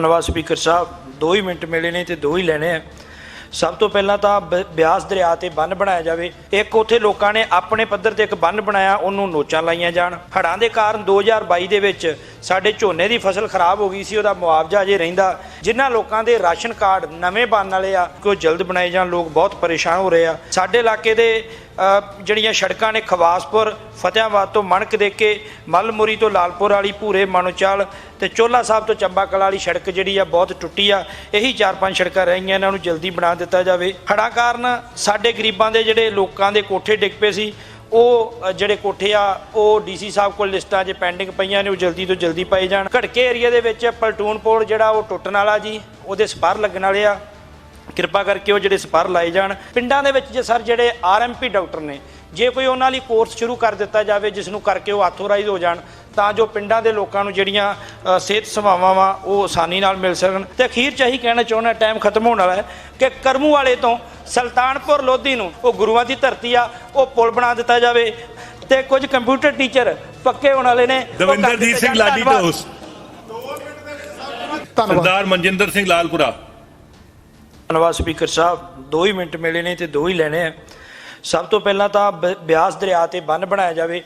ਧੰਨਵਾਦ ਸਪੀਕਰ ਸਾਹਿਬ। ਦੋ ਹੀ ਮਿੰਟ ਮਿਲੇ ਨੇ ਤੇ ਦੋ ਹੀ ਲੈਣੇ ਆ। ਸਭ ਤੋਂ ਪਹਿਲਾਂ ਤਾਂ ਬ- ਬਿਆਸ ਦਰਿਆ ਤੇ ਬੰਨ ਬਣਾਇਆ ਜਾਵੇ। ਇੱਕ ਉੱਥੇ ਲੋਕਾਂ ਨੇ ਆਪਣੇ ਪੱਧਰ ਤੇ ਇੱਕ ਬੰਨ ਬਣਾਇਆ, ਉਹਨੂੰ ਨੋਚਾਂ ਲਾਈਆਂ ਜਾਣ। ਹੜ੍ਹਾਂ ਦੇ ਕਾਰਨ 2022 ਦੇ ਵਿੱਚ ਸਾਡੇ ਝੋਨੇ ਦੀ ਫਸਲ ਖਰਾਬ ਹੋ ਗਈ ਸੀ, ਉਹਦਾ ਮੁਆਵਜ਼ਾ ਅਜੇ ਰਹਿੰਦਾ। ਜਿਨ੍ਹਾਂ ਲੋਕਾਂ ਦੇ ਰਾਸ਼ਨ ਕਾਰਡ ਨਵੇਂ ਬਣਨ ਵਾਲੇ ਆ ਕਿ ਉਹ ਜਲਦ ਬਣਾਏ ਜਾਣ, ਲੋਕ ਬਹੁਤ ਪਰੇਸ਼ਾਨ ਹੋ ਰਹੇ ਆ। ਸਾਡੇ ਇਲਾਕੇ ਦੇ ਜਿਹੜੀਆਂ ਸੜਕਾਂ ਨੇ ਖਵਾਸਪੁਰ, ਫਤਿਆਬਾਦ ਤੋਂ ਮਣਕ ਦੇ ਕੇ ਮਲਮੁਰੀ ਤੋਂ ਲਾਲਪੁਰ ਵਾਲੀ ਭੂਰੇ ਮਾਨੋਚਾਲ ਤੇ ਚੋਲਾ ਸਾਹਿਬ ਤੋਂ ਚੰਬਾ ਕਲਾ ਵਾਲੀ ਸੜਕ ਜਿਹੜੀ ਆ ਬਹੁਤ ਟੁੱਟੀ ਆ। ਇਹੀ ਚਾਰ ਪੰਜ ਸੜਕਾਂ ਰਹਿ ਗਈਆਂ ਇਹਨਾਂ ਨੂੰ ਜਲਦੀ ਬਣਾ ਦਿੱਤਾ ਜਾਵੇ। ਹੜ੍ਹਾਂ ਕਾਰਨ ਸਾਡੇ ਗਰੀਬਾਂ ਦੇ ਜਿਹੜੇ ਲੋਕਾਂ ਦੇ ਕੋਠੇ ਡਿੱਗ ਪਏ ਸੀ, ਉਹ ਜਿਹੜੇ ਕੋਠੇ ਆ, ਉਹ ਡੀਸੀ ਸਾਹਿਬ ਕੋਲ ਲਿਸਟਾਂ 'ਚ ਪੈਂਡਿੰਗ ਪਈਆਂ ਨੇ, ਉਹ ਜਲਦੀ ਤੋਂ ਜਲਦੀ ਪਾਏ ਜਾਣ। ਘੜਕੇ ਏਰੀਆ ਦੇ ਵਿੱਚ ਪਲਟੂਨ ਪੋਲ ਜਿਹੜਾ ਉਹ ਟੁੱਟਣ ਵਾਲਾ ਜੀ, ਉਹਦੇ ਸਪਾਰ ਲੱਗਣ ਵਾਲੇ ਆ। ਕਿਰਪਾ ਕਰਕੇ ਉਹ ਜਿਹੜੇ ਸਪਰ ਲਾਏ ਜਾਣ। ਪਿੰਡਾਂ ਦੇ ਵਿੱਚ ਜੇ ਸਰ ਜਿਹੜੇ ਆਰਐਮਪੀ ਡਾਕਟਰ ਨੇ ਜੇ ਕੋਈ ਉਹਨਾਂ ਲਈ ਕੋਰਸ ਸ਼ੁਰੂ ਕਰ ਦਿੱਤਾ ਜਾਵੇ ਜਿਸ ਨੂੰ ਕਰਕੇ ਉਹ ਆਥੋਰਾਈਜ਼ ਹੋ ਜਾਣ ਤਾਂ ਜੋ ਪਿੰਡਾਂ ਦੇ ਲੋਕਾਂ ਨੂੰ ਜਿਹੜੀਆਂ ਸਿਹਤ ਸੇਵਾਵਾਂ ਵਾ ਉਹ ਆਸਾਨੀ ਨਾਲ ਮਿਲ ਸਕਣ। ਤੇ ਅਖੀਰ ਚ ਇਹੀ ਕਹਿਣਾ ਚਾਹੁੰਦਾ ਟਾਈਮ ਖਤਮ ਹੋਣ ਵਾਲਾ ਹੈ ਕਿ ਕਰਮੂ ਵਾਲੇ ਤੋਂ ਸੁਲਤਾਨਪੁਰ ਲੋਧੀ ਨੂੰ ਉਹ ਗੁਰੂਆਂ ਦੀ ਧਰਤੀ ਆ ਉਹ ਪੁਲ ਬਣਾ ਦਿੱਤਾ ਜਾਵੇ। ਤੇ ਕੁਝ ਕੰਪਿਊਟਰ ਟੀਚਰ ਪੱਕੇ ਹੋਣ ਵਾਲੇ ਨੇ ਦਵਿੰਦਰਜੀਤ ਸਿੰਘ। ਲਾਡੀ ਧੰਨਵਾਦ। ਸਰਦਾਰ ਮਨਜਿੰਦਰ ਸਿੰਘ ਲਾਲਪੁਰਾ। ਧੰਨਵਾਦ ਸਪੀਕਰ ਸਾਹਿਬ। ਦੋ ਹੀ ਮਿੰਟ ਮਿਲੇ ਨੇ ਤੇ ਦੋ ਹੀ ਲੈਣੇ ਆ। ਸਭ ਤੋਂ ਪਹਿਲਾਂ ਤਾਂ ਬ- ਬਿਆਸ ਦਰਿਆ ਤੇ ਬੰਨ ਬਣਾਇਆ ਜਾਵੇ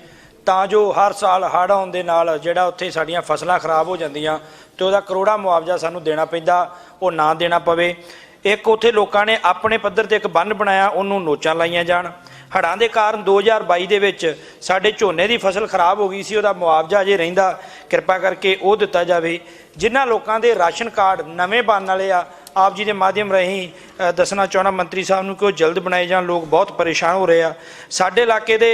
ਤਾਂ ਜੋ ਹਰ ਸਾਲ ਹੜ੍ਹ ਆਉਣ ਦੇ ਨਾਲ ਜਿਹੜਾ ਉੱਥੇ ਸਾਡੀਆਂ ਫਸਲਾਂ ਖਰਾਬ ਹੋ ਜਾਂਦੀਆਂ ਤੇ ਉਹਦਾ ਕਰੋੜਾ ਮੁਆਵਜ਼ਾ ਸਾਨੂੰ ਦੇਣਾ ਪੈਂਦਾ, ਉਹ ਨਾ ਦੇਣਾ ਪਵੇ। ਇੱਕ ਉੱਥੇ ਲੋਕਾਂ ਨੇ ਆਪਣੇ ਪੱਧਰ ਤੇ ਇੱਕ ਬੰਨ ਬਣਾਇਆ, ਉਹਨੂੰ ਨੋਚਾਂ ਲਾਈਆਂ ਜਾਣ। ਹੜ੍ਹਾਂ ਦੇ ਕਾਰਨ 2022 ਦੇ ਵਿੱਚ ਸਾਡੇ ਝੋਨੇ ਦੀ ਫਸਲ ਖਰਾਬ ਹੋ ਗਈ ਸੀ, ਉਹਦਾ ਮੁਆਵਜ਼ਾ ਜੇ ਰਹਿੰਦਾ। ਕਿਰਪਾ ਕਰਕੇ ਉਹ ਦਿੱਤਾ ਜਾਵੇ। ਜਿਨ੍ਹਾਂ ਲੋਕਾਂ ਦੇ ਰਾਸ਼ਨ ਕਾਰਡ ਨਵੇਂ ਬਣਨ ਵਾਲੇ ਆ ਆਪ ਜੀ ਦੇ ਮਾਧਿਅਮ ਰਾਹੀਂ ਦੱਸਣਾ ਚਾਹਣਾ ਮੰਤਰੀ ਸਾਹਿਬ ਨੂੰ ਕਿ ਉਹ ਜਲਦ ਬਣਾਏ ਜਾਣ। ਲੋਕ ਬਹੁਤ ਪਰੇਸ਼ਾਨ ਹੋ ਰਹੇ ਆ। ਸਾਡੇ ਇਲਾਕੇ ਦੇ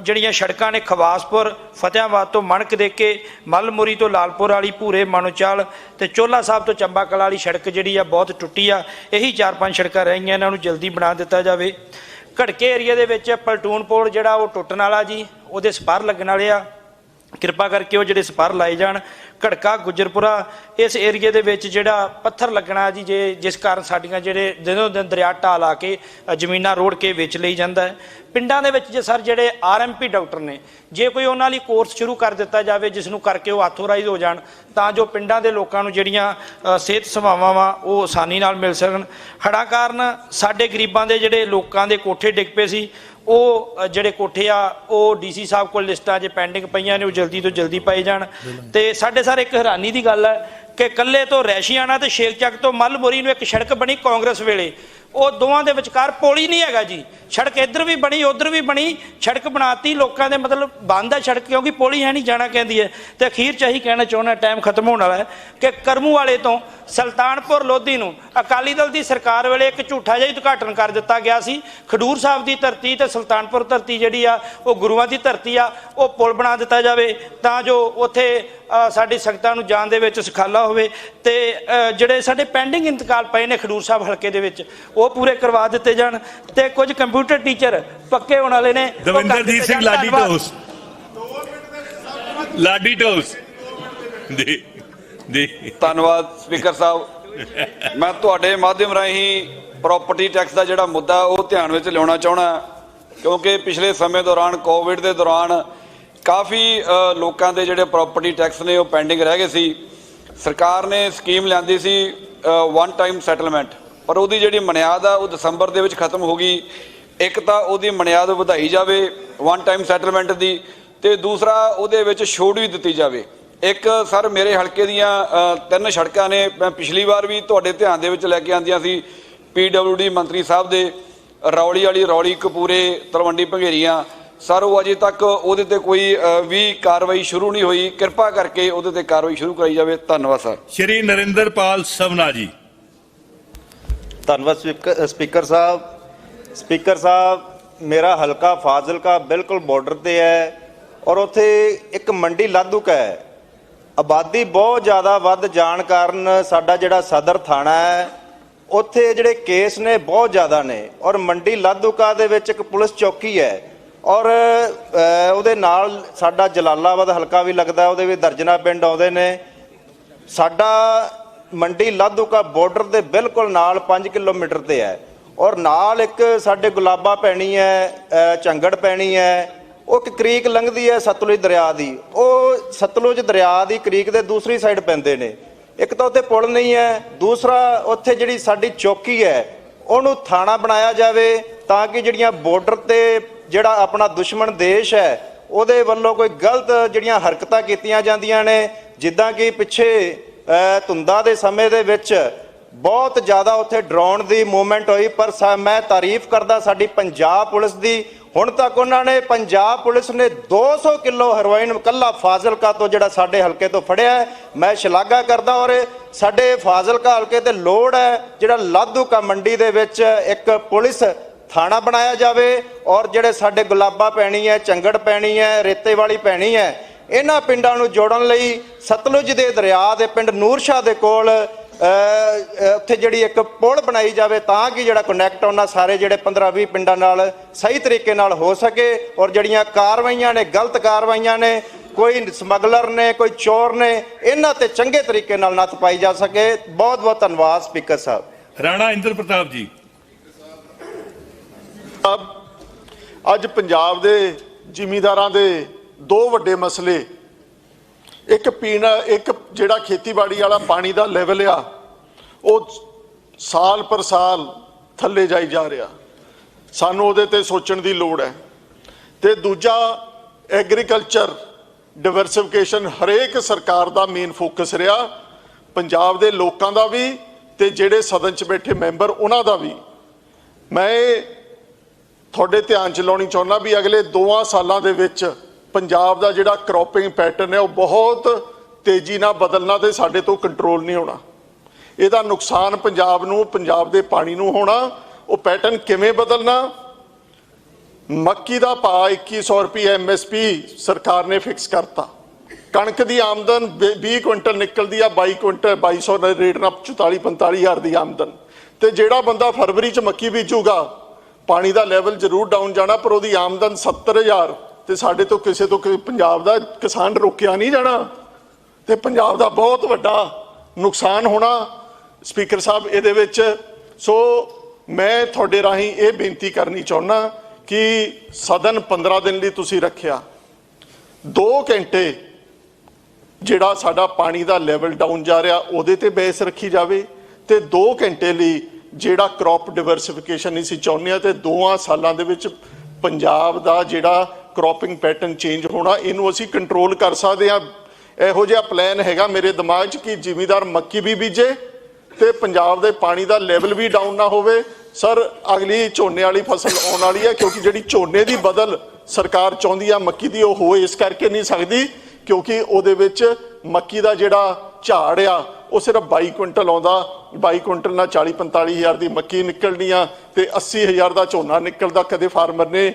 ਜਿਹੜੀਆਂ ਸੜਕਾਂ ਨੇ ਖਵਾਸਪੁਰ, ਫਤਿਆਬਾਦ ਤੋਂ ਮਣਕ ਦੇ ਕੇ ਮਲਮੁਰੀ ਤੋਂ ਲਾਲਪੁਰ ਵਾਲੀ ਭੂਰੇ ਮਨੋਚਾਲ ਤੇ ਚੋਲਾ ਸਾਹਿਬ ਤੋਂ ਚੰਬਾ ਕਲਾ ਵਾਲੀ ਸੜਕ ਜਿਹੜੀ ਆ ਬਹੁਤ ਟੁੱਟੀ ਆ। ਇਹੀ ਚਾਰ ਪੰਜ ਸੜਕਾਂ ਰਹਿ ਗਈਆਂ ਇਹਨਾਂ ਨੂੰ ਜਲਦੀ ਬਣਾ ਦਿੱਤਾ ਜਾਵੇ। ਘੜਕੇ ਏਰੀਆ ਦੇ ਵਿੱਚ ਪਲਟੂਨ ਪੋਲ ਜਿਹੜਾ ਉਹ ਟੁੱਟਣ ਵਾਲਾ ਜੀ, ਉਹਦੇ ਸਪਰ ਲੱਗਣ ਵਾਲੇ ਆ। ਕਿਰਪਾ ਕਰਕੇ ਉਹ ਜਿਹੜੇ ਸਪਰ ਲਾਏ ਜਾਣ। ਘੜਕਾ ਗੁਜਰਪੁਰਾ, ਇਸ ਏਰੀਏ ਦੇ ਵਿੱਚ ਜਿਹੜਾ ਪੱਥਰ ਲੱਗਣਾ ਜੀ, ਜੇ ਜਿਸ ਕਾਰਨ ਸਾਡੀਆਂ ਜਿਹੜੇ ਦਿਨੋਂ ਦਿਨ ਦਰਿਆ ਢਾਲ ਆ ਕੇ ਜ਼ਮੀਨਾਂ ਰੋੜ ਕੇ ਵੇਚ ਲਈ ਜਾਂਦਾ ਹੈ। ਪਿੰਡਾਂ ਦੇ ਵਿੱਚ ਜੇ ਸਰ ਜਿਹੜੇ ਆਰਐਮਪੀ ਡਾਕਟਰ ਨੇ ਜੇ ਕੋਈ ਉਹਨਾਂ ਲਈ ਕੋਰਸ ਸ਼ੁਰੂ ਕਰ ਦਿੱਤਾ ਜਾਵੇ ਜਿਸ ਨੂੰ ਕਰਕੇ ਉਹ ਆਥੋਰਾਈਜ਼ ਹੋ ਜਾਣ ਤਾਂ ਜੋ ਪਿੰਡਾਂ ਦੇ ਲੋਕਾਂ ਨੂੰ ਜਿਹੜੀਆਂ ਸਿਹਤ ਸੇਵਾਵਾਂ ਵਾ ਉਹ ਆਸਾਨੀ ਨਾਲ ਮਿਲ ਸਕਣ। ਹੜ੍ਹਾਂ ਕਾਰਨ ਸਾਡੇ ਗਰੀਬਾਂ ਦੇ ਜਿਹੜੇ ਲੋਕਾਂ ਦੇ ਕੋਠੇ ਡਿੱਗ ਪਏ ਸੀ ਉਹ ਜਿਹੜੇ ਕੋਠੇ ਆ ਉਹ ਡੀਸੀ ਸਾਹਿਬ ਕੋਲ ਲਿਸਟਾਂ 'ਚ ਪੈਂਡਿੰਗ ਪਈਆਂ ਨੇ ਉਹ ਜਲਦੀ ਤੋਂ ਜਲਦੀ ਪਾਏ ਜਾਣ। ਤੇ ਸਾਡੇ ਸਰ ਇੱਕ ਹੈਰਾਨੀ ਦੀ ਗੱਲ ਹੈ ਕਿ ਕੱਲੇ ਤੋਂ ਰੈਸ਼ੀਆਣਾ ਤੇ ਸ਼ੇਖ ਚੱਕ ਤੋਂ ਮਲਬੋਰੀ ਨੂੰ ਇੱਕ ਸੜਕ ਬਣੀ ਕਾਂਗਰਸ ਵੇਲੇ। ਉਹ ਦੋਵਾਂ ਦੇ ਵਿਚਕਾਰ ਪੁਲ ਨਹੀਂ ਹੈਗਾ ਜੀ। ਸੜਕ ਇੱਧਰ ਵੀ ਬਣੀ, ਉੱਧਰ ਵੀ ਬਣੀ, ਸੜਕ ਬਣਾਤੀ, ਲੋਕਾਂ ਦੇ ਮਤਲਬ ਬੰਦ ਹੈ ਸੜਕ ਕਿਉਂਕਿ ਪੁਲ ਹੈ ਨਹੀਂ, ਜਾਣਾ ਕਹਿੰਦੀ ਹੈ। ਤੇ ਅਖੀਰ ਚ ਇਹੀ ਕਹਿਣਾ ਚਾਹੁੰਦਾ ਟਾਈਮ ਖਤਮ ਹੋਣ ਵਾਲਾ ਹੈ ਕਿ ਕਰਮੂ ਵਾਲੇ ਤੋਂ ਸੁਲਤਾਨਪੁਰ ਲੋਧੀ ਨੂੰ ਅਕਾਲੀ ਦਲ ਦੀ ਸਰਕਾਰ ਵੇਲੇ ਇੱਕ ਝੂਠਾ ਜਿਹਾ ਉਦਘਾਟਨ ਕਰ ਦਿੱਤਾ ਗਿਆ ਸੀ। ਖਡੂਰ ਸਾਹਿਬ ਦੀ ਧਰਤੀ ਤੇ ਸੁਲਤਾਨਪੁਰ ਧਰਤੀ ਜਿਹੜੀ ਆ, ਉਹ ਗੁਰੂਆਂ ਦੀ ਧਰਤੀ ਆ, ਉਹ ਪੁਲ ਬਣਾ ਦਿੱਤਾ ਜਾਵੇ ਤਾਂ ਜੋ ਉੱਥੇ ਸਾਡੀ ਸੰਗਤਾਂ ਨੂੰ ਜਾਣ ਦੇ ਵਿੱਚ ਸੁਖਾਲਾ ਹੋਵੇ। ਤੇ ਜਿਹੜੇ ਸਾਡੇ ਪੈਂਡਿੰਗ ਇੰਤਕਾਲ ਪਏ ਨੇ ਖਡੂਰ ਸਾਹਿਬ ਹਲਕੇ ਦੇ ਵਿੱਚ ਉਹ ਪੂਰੇ ਕਰਵਾ ਦਿੱਤੇ ਜਾਣ ਤੇ ਕੁਝ ਕੰਪਿਊਟਰ ਟੀਚਰ ਪੱਕੇ ਹੋਣ ਵਾਲੇ ਨੇ ਉਹ ਕਰ ਦਵਿੰਦਰਜੀਤ ਦਿੱਤੇ ਸਿੰਘ ਜਾਣ। ਲਾਡੀ ਧੰਨਵਾਦ। ਢੋਸ। ਲਾਡੀ ਢੋਸ। ਜੀ ਜੀ ਧੰਨਵਾਦ ਸਪੀਕਰ ਸਾਹਿਬ। ਮੈਂ ਤੁਹਾਡੇ ਮਾਧਿਅਮ ਰਾਹੀਂ ਪ੍ਰਾਪਰਟੀ ਟੈਕਸ ਦਾ ਜਿਹੜਾ ਮੁੱਦਾ ਉਹ ਧਿਆਨ ਵਿੱਚ ਲਿਆਉਣਾ ਚਾਹਣਾ ਕਿਉਂਕਿ ਪਿਛਲੇ ਸਮੇਂ ਦੌਰਾਨ ਕੋਵਿਡ ਦੇ ਦੌਰਾਨ ਕਾਫੀ ਅ, ਲੋਕਾਂ ਦੇ ਜਿਹੜੇ ਪ੍ਰਾਪਰਟੀ ਟੈਕਸ ਨੇ ਉਹ ਪੈਂਡਿੰਗ ਰਹਿ ਗਏ ਸੀ। ਸਰਕਾਰ ਨੇ ਸਕੀਮ ਲਿਆਂਦੀ ਸੀ ਵਨ ਟਾਈਮ ਸੈਟਲਮੈਂਟ ਪਰ ਉਹਦੀ ਜਿਹੜੀ ਮਨਿਆਦ ਆ, ਉਹ ਦਸੰਬਰ ਦੇ ਵਿੱਚ ਖਤਮ ਹੋ ਗਈ। ਇੱਕ ਤਾਂ ਉਹਦੀ ਮਨਿਆਦ ਵਧਾਈ ਜਾਵੇ ਵਨ ਟਾਈਮ ਸੈਟਲਮੈਂਟ ਦੀ, ਤੇ ਦੂਸਰਾ ਉਹਦੇ ਵਿੱਚ ਛੋਟ ਵੀ ਦਿੱਤੀ ਜਾਵੇ। ਇੱਕ ਸਰ, ਮੇਰੇ ਹਲਕੇ ਦੀਆਂ ਤਿੰਨ ਸੜਕਾਂ ਨੇ, ਮੈਂ ਪਿਛਲੀ ਵਾਰ ਵੀ ਤੁਹਾਡੇ ਧਿਆਨ ਦੇ ਵਿੱਚ ਲੈ ਕੇ ਆਂਦੀਆਂ ਸੀ ਡੀ ਮੰਤਰੀ ਸਾਹਿਬ ਦੇ, ਰੌਲੀ ਵਾਲੀ ਰੌਲੀ ਕਪੂਰੇ, ਤਲਵੰਡੀ ਭੰਗੇਰੀਆਂ। ਸਰ, ਉਹ ਅਜੇ ਤੱਕ ਉਹਦੇ ਤੇ ਕੋਈ ਵੀ ਕਾਰਵਾਈ ਸ਼ੁਰੂ ਨਹੀਂ ਹੋਈ। ਕਿਰਪਾ ਕਰਕੇ ਉਹਦੇ ਤੇ ਕਾਰਵਾਈ ਸ਼ੁਰੂ ਕਰਾਈ ਜਾਵੇ। ਧੰਨਵਾਦ, ਸਰ। ਸ਼੍ਰੀ ਨਰਿੰਦਰਪਾਲ ਸਵਨਾ ਜੀ। ਧੰਨਵਾਦ ਸਪੀਕਰ ਸਪੀਕਰ ਸਾਹਿਬ। ਸਪੀਕਰ ਸਾਹਿਬ, ਮੇਰਾ ਹਲਕਾ ਫਾਜ਼ਿਲਕਾ ਬਿਲਕੁਲ ਬਾਰਡਰ ਤੇ ਹੈ ਔਰ ਉੱਥੇ ਇੱਕ ਮੰਡੀ ਲਾਧੂਕਾ ਹੈ। ਆਬਾਦੀ ਬਹੁਤ ਜ਼ਿਆਦਾ ਵੱਧ ਜਾਣ ਕਾਰਨ ਸਾਡਾ ਜਿਹੜਾ ਸਦਰ ਥਾਣਾ ਹੈ, ਉੱਥੇ ਜਿਹੜੇ ਕੇਸ ਨੇ ਬਹੁਤ ਜ਼ਿਆਦਾ ਨੇ ਔਰ ਮੰਡੀ ਲਾਧੂਕਾ ਦੇ ਵਿੱਚ ਇੱਕ ਪੁਲਿਸ ਚੌਕੀ ਹੈ ਔਰ ਉਹਦੇ ਨਾਲ ਸਾਡਾ ਜਲਾਲਾਬਾਦ ਹਲਕਾ ਵੀ ਲੱਗਦਾ, ਉਹਦੇ ਵੀ ਦਰਜਨਾ ਪਿੰਡ ਆਉਂਦੇ ਨੇ। ਸਾਡਾ ਮੰਡੀ ਲਾਧੂਕਾ ਬਾਰਡਰ ਦੇ ਬਿਲਕੁਲ ਨਾਲ 5 ਕਿਲੋਮੀਟਰ ਤੇ ਹੈ। ਔਰ ਨਾਲ ਇੱਕ ਸਾਡੇ ਗੁਲਾਬਾ ਪੈਣੀ ਹੈ ਅ, ਝੰਗੜ ਪੈਣੀ ਹੈ। ਉਹ ਇੱਕ ਕ੍ਰੀਕ ਲੰਘਦੀ ਹੈ ਸਤਲੁਜ ਦਰਿਆ ਦੀ। ਉਹ ਸਤਲੁਜ ਦਰਿਆ ਦੀ ਕ੍ਰੀਕ ਦੇ ਦੂਸਰੀ ਸਾਈਡ ਪੈਂਦੇ ਨੇ। ਇੱਕ ਤਾਂ ਉੱਥੇ ਪੁਲ ਨਹੀਂ ਹੈ ਦੂਸਰਾ ਉੱਥੇ ਜਿਹੜੀ ਸਾਡੀ ਚੌਕੀ ਹੈ ਉਹਨੂੰ ਥਾਣਾ ਬਣਾਇਆ ਜਾਵੇ ਤਾਂ ਕਿ ਜਿਹੜੀਆਂ ਬਾਰਡਰ ਤੇ ਜਿਹੜਾ ਆਪਣਾ ਦੁਸ਼ਮਣ ਦੇਸ਼ ਹੈ ਉਹਦੇ ਵੱਲੋਂ ਕੋਈ ਗਲਤ ਜਿਹੜੀਆਂ ਹਰਕਤਾਂ ਕੀਤੀਆਂ ਜਾਂਦੀਆਂ ਨੇ ਜਿੱਦਾਂ ਕਿ ਪਿੱਛੇ ਧੁੰਦਾਂ ਦੇ ਸਮੇਂ ਦੇ ਵਿੱਚ ਬਹੁਤ ਜ਼ਿਆਦਾ ਉੱਥੇ ਡਰਾਉਣ ਦੀ ਮੂਵਮੈਂਟ ਹੋਈ, ਪਰ ਸਾ- ਮੈਂ ਤਾਰੀਫ ਕਰਦਾ ਸਾਡੀ ਪੰਜਾਬ ਪੁਲਿਸ ਦੀ। ਹੁਣ ਤੱਕ ਉਹਨਾਂ ਨੇ, ਪੰਜਾਬ ਪੁਲਿਸ ਨੇ 200 ਕਿਲੋ ਹੈਰੋਇਨ ਕੱਲਾ ਫਾਜ਼ਿਲਕਾ ਤੋਂ ਜਿਹੜਾ ਸਾਡੇ ਹਲਕੇ ਤੋਂ ਫੜਿਆ ਹੈ। ਮੈਂ ਸ਼ਲਾਘਾ ਕਰਦਾ ਔਰ ਸਾਡੇ ਫਾਜ਼ਿਲਕਾ ਹਲਕੇ ਤੇ ਲੋੜ ਹੈ ਜਿਹੜਾ ਲਾਧੂਕਾ ਮੰਡੀ ਦੇ ਵਿੱਚ ਇੱਕ ਪੁਲਿਸ ਥਾਣਾ ਬਣਾਇਆ ਜਾਵੇ ਔਰ ਜਿਹੜੇ ਸਾਡੇ ਗੁਲਾਬਾ ਪੈਣੀ ਹੈ, ਚੰਗੜ ਪੈਣੀ ਹੈ, ਰੇਤੇ ਵਾਲੀ ਪੈਣੀ ਹੈ ਇਹਨਾਂ ਪਿੰਡਾਂ ਨੂੰ ਜੋੜਨ ਲਈ ਸਤਲੁਜ ਦੇ ਦਰਿਆ ਦੇ ਪਿੰਡ ਨੂਰਸ਼ਾ ਦੇ ਕੋਲ ਉੱਥੇ ਜਿਹੜੀ ਇੱਕ ਪੁਲ ਬਣਾਈ ਜਾਵੇ ਤਾਂ ਕਿ ਜਿਹੜਾ ਕਨੈਕਟ ਉਹਨਾਂ ਸਾਰੇ ਜਿਹੜੇ 15 20 ਪਿੰਡਾਂ ਨਾਲ ਸਹੀ ਤਰੀਕੇ ਨਾਲ ਹੋ ਸਕੇ ਔਰ ਜਿਹੜੀਆਂ ਕਾਰਵਾਈਆਂ ਨੇ ਗਲਤ ਕਾਰਵਾਈਆਂ ਨੇ ਕੋਈ ਸਮਗਲਰ ਨੇ ਕੋਈ ਚੋਰ ਨੇ ਇਹਨਾਂ ਤੇ ਚੰਗੇ ਤਰੀਕੇ ਨਾਲ ਨੱਥ ਪਾਈ ਜਾ ਸਕੇ। ਬਹੁਤ ਬਹੁਤ ਧੰਨਵਾਦ ਸਪੀਕਰ ਸਾਹਿਬ। ਰਾਣਾ ਇੰਦਰ ਪ੍ਰਤਾਪ ਜੀ। ਅੱਜ ਪੰਜਾਬ ਦੇ ਜ਼ਿਮੀਂਦਾਰਾਂ ਦੇ ਦੋ ਵੱਡੇ ਮਸਲੇ। ਇੱਕ ਪੀਣਾ, ਇੱਕ ਜਿਹੜਾ ਖੇਤੀਬਾੜੀ ਵਾਲਾ ਪਾਣੀ ਦਾ ਲੈਵਲ ਆ, ਉਹ ਸਾਲ ਪਰ ਸਾਲ ਥੱਲੇ ਜਾਈ ਜਾ ਰਿਹਾ। ਸਾਨੂੰ ਉਹਦੇ ਤੇ ਸੋਚਣ ਦੀ ਲੋੜ ਹੈ। ਤੇ ਦੂਜਾ ਐਗਰੀਕਲਚਰ ਡਿਵਰਸਿਫਿਕੇਸ਼ਨ ਹਰੇਕ ਸਰਕਾਰ ਦਾ ਮੇਨ ਫੋਕਸ ਰਿਹਾ। ਪੰਜਾਬ ਦੇ ਲੋਕਾਂ ਦਾ ਵੀ ਤੇ ਜਿਹੜੇ ਸਦਨ 'ਚ ਬੈਠੇ ਮੈਂਬਰ ਉਹਨਾਂ ਦਾ ਵੀ। ਮੈਂ ਤੁਹਾਡੇ ਧਿਆਨ ਚ ਲਾਉਣੀ ਚਾਹੁੰਦਾ ਵੀ ਅਗਲੇ ਦੋਵਾਂ ਸਾਲਾਂ ਦੇ ਵਿੱਚ ਪੰਜਾਬ ਦਾ ਜਿਹੜਾ ਕ੍ਰੌਪਿੰਗ ਪੈਟਰਨ ਹੈ, ਉਹ ਬਹੁਤ ਤੇਜ਼ੀ ਨਾਲ ਬਦਲਣਾ ਤੇ ਸਾਡੇ ਤੋਂ ਕੰਟਰੋਲ ਨਹੀਂ ਹੋਣਾ। ਇਹਦਾ ਨੁਕਸਾਨ ਪੰਜਾਬ ਨੂੰ, ਪੰਜਾਬ ਦੇ ਪਾਣੀ ਨੂੰ ਹੋਣਾ। ਉਹ ਪੈਟਰਨ ਕਿਵੇਂ ਬਦਲਣਾ? ਮੱਕੀ ਦਾ ਭਾਅ 2100 ਰੁਪਏ ਐਮਐਸਪੀ ਸਰਕਾਰ ਨੇ ਫਿਕਸ ਕਰਤਾ। ਕਣਕ ਦੀ ਆਮਦਨ 20 ਕੁਇੰਟਲ ਨਿਕਲਦੀ ਆ 22 ਕੁਇੰਟਲ 2200 ਦੇ ਰੇਟ ਨਾਲ 44 45 ਹਜ਼ਾਰ ਦੀ ਆਮਦਨ। ਤੇ ਜਿਹੜਾ ਬੰਦਾ ਫਰਵਰੀ ਚ ਮੱਕੀ ਬੀਜੂਗਾ, ਪਾਣੀ ਦਾ ਲੈਵਲ ਜ਼ਰੂਰ ਡਾਊਨ ਜਾਣਾ, ਪਰ ਉਹਦੀ ਆਮਦਨ 70000 ਤੇ ਸਾਡੇ ਤੋਂ ਕਿਸੇ ਤੋਂ ਪੰਜਾਬ ਦਾ ਕਿਸਾਨ ਰੋਕਿਆ ਨਹੀਂ ਜਾਣਾ। ਤੇ ਪੰਜਾਬ ਦਾ ਬਹੁਤ ਵੱਡਾ ਨੁਕਸਾਨ ਹੋਣਾ, ਸਪੀਕਰ ਸਾਹਿਬ, ਇਹਦੇ ਵਿੱਚ ਸੋ ਮੈਂ ਤੁਹਾਡੇ ਰਾਹੀਂ ਇਹ ਬੇਨਤੀ ਕਰਨੀ ਚਾਹੁੰਦਾ ਕਿ ਸਦਨ 15 ਦਿਨ ਲਈ ਤੁਸੀਂ ਰੱਖਿਆ। 2 ਘੰਟੇ ਜਿਹੜਾ ਸਾਡਾ ਪਾਣੀ ਦਾ ਲੈਵਲ ਡਾਊਨ ਜਾ ਰਿਹਾ, ਉਹਦੇ ਤੇ ਬਹਿਸ ਰੱਖੀ ਜਾਵੇ ਤੇ 2 ਘੰਟੇ ਲਈ ਜਿਹੜਾ ਕ੍ਰੌਪ ਡਿਵਰਸਿਫਿਕੇਸ਼ਨ ਅਸੀਂ ਚਾਹੁੰਦੇ ਆ ਤੇ ਦੋਆਂ ਸਾਲਾਂ ਦੇ ਵਿੱਚ ਪੰਜਾਬ ਦਾ ਜਿਹੜਾ ਕ੍ਰੌਪਿੰਗ ਪੈਟਰਨ ਚੇਂਜ ਹੋਣਾ, ਇਹਨੂੰ ਅਸੀਂ ਕੰਟਰੋਲ ਕਰ ਸਕਦੇ ਹਾਂ। ਇਹੋ ਜਿਹਾ ਪਲਾਨ ਹੈਗਾ ਮੇਰੇ ਦਿਮਾਗ 'ਚ ਕਿ ਜ਼ਿਮੀਦਾਰ ਮੱਕੀ ਵੀ ਬੀਜੇ ਤੇ ਪੰਜਾਬ ਦੇ ਪਾਣੀ ਦਾ ਲੈਵਲ ਵੀ ਡਾਊਨ ਨਾ ਹੋਵੇ। ਸਰ ਅਗਲੀ ਝੋਨੇ ਵਾਲੀ ਫਸਲ ਆਉਣ ਵਾਲੀ ਹੈ, ਕਿਉਂਕਿ ਜਿਹੜੀ ਝੋਨੇ ਦੀ ਬਦਲ ਸਰਕਾਰ ਚਾਹੁੰਦੀ ਆ ਮੱਕੀ ਦੀ, ਉਹ ਹੋ ਇਸ ਕਰਕੇ ਨਹੀਂ ਸਕਦੀ, ਕਿਉਂਕਿ ਉਹਦੇ ਵਿੱਚ ਮੱਕੀ ਦਾ ਜਿਹੜਾ ਝਾੜ ਆ, ਉਹ ਸਿਰਫ 22 ਕੁਇੰਟਲ ਆਉਂਦਾ। 22 ਕੁਇੰਟਲ ਨਾਲ 40 45 ਹਜ਼ਾਰ ਦੀ ਮੱਕੀ ਨਿਕਲਣੀ ਆ ਤੇ 80 ਹਜ਼ਾਰ ਦਾ ਝੋਨਾ ਨਿਕਲਦਾ, ਕਦੇ ਫਾਰਮਰ ਨੇ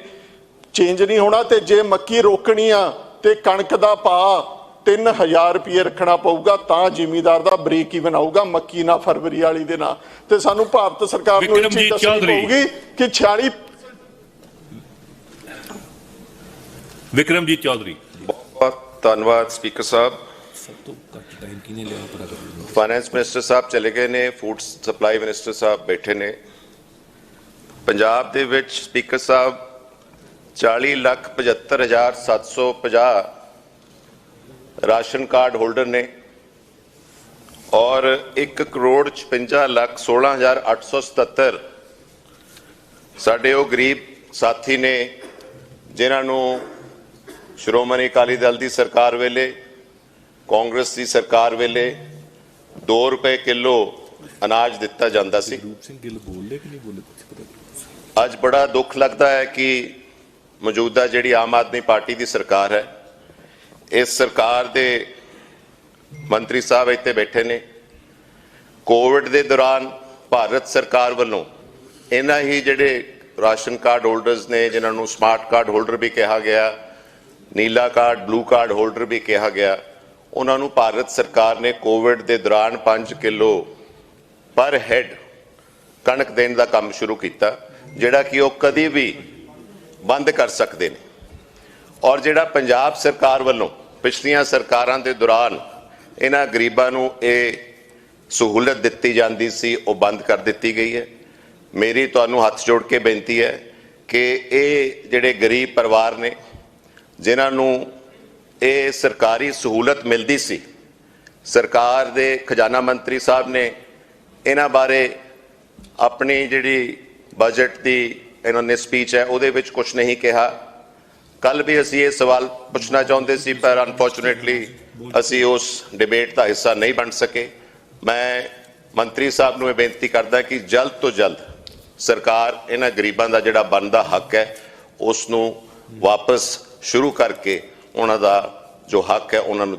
ਚੇਂਜ ਨਹੀਂ ਹੋਣਾ ਤੇ ਜੇ ਮੱਕੀ ਰੋਕਣੀ ਆ ਤੇ ਕਣਕ ਦਾ ਭਾਅ 3000 ਰੁਪਏ ਰੱਖਣਾ ਪਊਗਾ ਤਾਂ ਜ਼ਿਮੀਦਾਰ ਦਾ ਬ੍ਰੇਕ ਇਵਨ ਆਊਗਾ ਮੱਕੀ ਨਾਲ ਫਰਵਰੀ ਵਾਲੀ ਦੇ ਨਾਲ। ਤੇ ਸਾਨੂੰ ਭਾਰਤ ਸਰਕਾਰ ਨੂੰ ਇਹ ਚੀਜ਼ ਵਿਕਰਮਜੀਤ ਦੱਸਣੀ ਚੌਧਰੀ। ਪਊਗੀ ਕਿ 46 ਵਿਕਰਮਜੀਤ ਚੌਧਰੀ। ਬਹੁਤ ਧੰਨਵਾਦ ਸਪੀਕਰ ਸਾਹਿਬ। ਫਾਈਨੈਂਸ ਮਿਨਿਸਟਰ ਸਾਹਿਬ ਚਲੇ ਗਏ ਨੇ ਫੂਡ ਸਪਲਾਈ ਮਿਨਿਸਟਰ ਸਾਹਿਬ ਬੈਠੇ ਨੇ। ਪੰਜਾਬ ਦੇ ਵਿੱਚ ਸਪੀਕਰ ਸਾਹਿਬ 40 ਲੱਖ 75 ਹਜ਼ਾਰ 750 ਰਾਸ਼ਨ ਕਾਰਡ ਹੋਲਡਰ ਨੇ ਔਰ 1 ਕਰੋੜ 56 ਲੱਖ 16 ਹਜ਼ਾਰ 877 ਸਾਡੇ ਉਹ ਗਰੀਬ ਸਾਥੀ ਨੇ ਜਿਨ੍ਹਾਂ ਨੂੰ ਸ਼੍ਰੋਮਣੀ ਅਕਾਲੀ ਦਲ ਦੀ ਸਰਕਾਰ ਵੇਲੇ ਕਾਂਗਰਸ ਦੀ ਸਰਕਾਰ ਵੇਲੇ 2 ਰੁਪਏ ਕਿਲੋ ਅਨਾਜ ਦਿੱਤਾ ਜਾਂਦਾ ਸੀ। ਅੱਜ ਬੜਾ ਦੁੱਖ ਲੱਗਦਾ ਹੈ ਕਿ ਮੌਜੂਦਾ ਜਿਹੜੀ ਆਮ ਆਦਮੀ ਪਾਰਟੀ ਦੀ ਸਰਕਾਰ ਹੈ, ਇਸ ਸਰਕਾਰ ਦੇ ਮੰਤਰੀ ਸਾਹਿਬ ਇੱਥੇ ਬੈਠੇ ਨੇ। ਕੋਵਿਡ ਦੇ ਦੌਰਾਨ ਭਾਰਤ ਸਰਕਾਰ ਵੱਲੋਂ ਇਹਨਾਂ ਹੀ ਜਿਹੜੇ ਰਾਸ਼ਨ ਕਾਰਡ ਹੋਲਡਰਸ ਨੇ, ਜਿਨ੍ਹਾਂ ਨੂੰ ਸਮਾਰਟ ਕਾਰਡ ਹੋਲਡਰ ਵੀ ਕਿਹਾ ਗਿਆ, ਨੀਲਾ ਕਾਰਡ, ਬਲੂ ਕਾਰਡ ਹੋਲਡਰ ਵੀ ਕਿਹਾ ਗਿਆ, ਉਹਨਾਂ ਨੂੰ ਭਾਰਤ ਸਰਕਾਰ ਨੇ ਕੋਵਿਡ ਦੇ ਦੌਰਾਨ 5 ਕਿਲੋ ਪਰ ਹੈਡ ਕਣਕ ਦੇਣ ਦਾ ਕੰਮ ਸ਼ੁਰੂ ਕੀਤਾ, ਜਿਹੜਾ ਕਿ ਉਹ ਕਦੀ ਵੀ ਬੰਦ ਕਰ ਸਕਦੇ ਨੇ। ਔਰ ਜਿਹੜਾ ਪੰਜਾਬ ਸਰਕਾਰ ਵੱਲੋਂ ਪਿਛਲੀਆਂ ਸਰਕਾਰਾਂ ਦੇ ਦੌਰਾਨ ਇਹਨਾਂ ਗਰੀਬਾਂ ਨੂੰ ਇਹ ਸਹੂਲਤ ਦਿੱਤੀ ਜਾਂਦੀ ਸੀ, ਉਹ ਬੰਦ ਕਰ ਦਿੱਤੀ ਗਈ ਹੈ। ਮੇਰੀ ਤੁਹਾਨੂੰ ਹੱਥ ਜੋੜ ਕੇ ਬੇਨਤੀ ਹੈ ਕਿ ਇਹ ਜਿਹੜੇ ਗਰੀਬ ਪਰਿਵਾਰ ਨੇ, ਜਿਨ੍ਹਾਂ ਨੂੰ ਇਹ ਸਰਕਾਰੀ ਸਹੂਲਤ ਮਿਲਦੀ ਸੀ, ਸਰਕਾਰ ਦੇ ਖਜ਼ਾਨਾ ਮੰਤਰੀ ਸਾਹਿਬ ਨੇ ਇਹਨਾਂ ਬਾਰੇ ਆਪਣੀ ਜਿਹੜੀ ਬਜਟ ਦੀ ਇਹਨਾਂ ਨੇ ਸਪੀਚ ਹੈ, ਉਹਦੇ ਵਿੱਚ ਕੁਝ ਨਹੀਂ ਕਿਹਾ। ਕੱਲ ਵੀ ਅਸੀਂ ਇਹ ਸਵਾਲ ਪੁੱਛਣਾ ਚਾਹੁੰਦੇ ਸੀ, ਪਰ ਅਨਫੋਰਚੂਨੇਟਲੀ ਅਸੀਂ ਉਸ ਡਿਬੇਟ ਦਾ ਹਿੱਸਾ ਨਹੀਂ ਬਣ ਸਕੇ। ਮੈਂ ਮੰਤਰੀ ਸਾਹਿਬ ਨੂੰ ਇਹ ਬੇਨਤੀ ਕਰਦਾ ਕਿ ਜਲਦ ਤੋਂ ਜਲਦ ਸਰਕਾਰ ਇਹਨਾਂ ਗਰੀਬਾਂ ਦਾ ਜਿਹੜਾ ਬਣਦਾ ਹੱਕ ਹੈ ਉਸ ਨੂੰ ਵਾਪਸ ਸ਼ੁਰੂ ਕਰਕੇ ਉਹਨਾਂ ਦਾ ਜੋ ਹੱਕ ਹੈ, ਉਹਨਾਂ ਨੂੰ